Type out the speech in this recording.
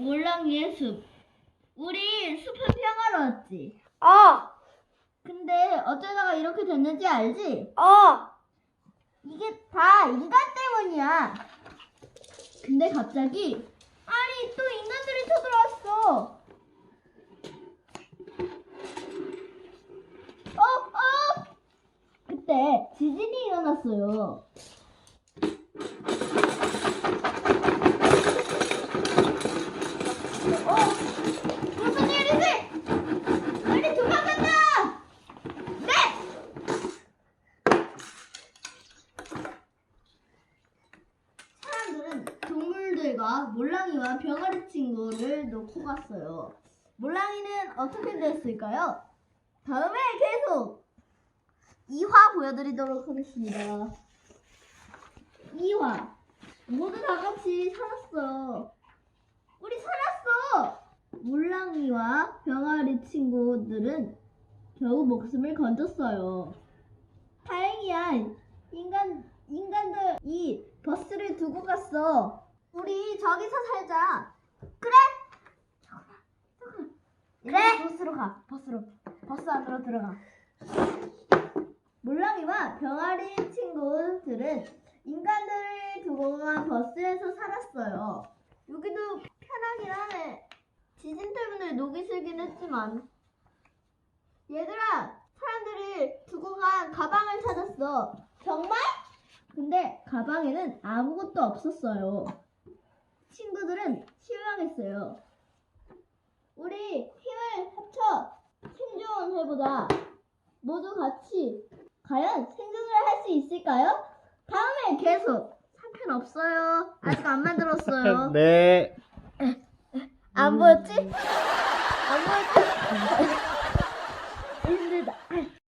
몰랑이의 숲. 우리 숲을 평화로웠지. 어, 근데 어쩌다가 이렇게 됐는지 알지? 어, 이게 다 인간 때문이야. 근데 갑자기 아니 또 인간들이 쳐들어왔어. 어, 어! 그때 지진이 일어났어요. 어, 무슨 일이지? 빨리 도망간다! 네! 사람들은 동물들과 몰랑이와 병아리 친구를 놓고 갔어요. 몰랑이는 어떻게 됐을까요? 다음에 계속 2화 보여드리도록 하겠습니다. 2화 모두 다 같이 살았어. 우리 살았어. 몰랑이와 병아리 친구들은 겨우 목숨을 건졌어요. 다행이야. 인간 인간들이 버스를 두고 갔어. 우리 저기서 살자. 그래? 그래. 버스로 가. 버스로. 버스 안으로 들어가. 몰랑이와 병아리 친구들은 인간들을 두고 간 버스에서 살았어요. 여기도 편하긴 하네. 지진 때문에 녹이 슬긴 했지만. 얘들아, 사람들이 두고 간 가방을 찾았어. 정말? 근데 가방에는 아무것도 없었어요. 친구들은 실망했어요. 우리 힘을 합쳐 생존해보자. 모두 같이 과연 생존을 할 수 있을까요? 다음에 계속 3편 없어요. 아직 안 만들었어요. 네. 안 보였지? 안 보였지? 힘들다.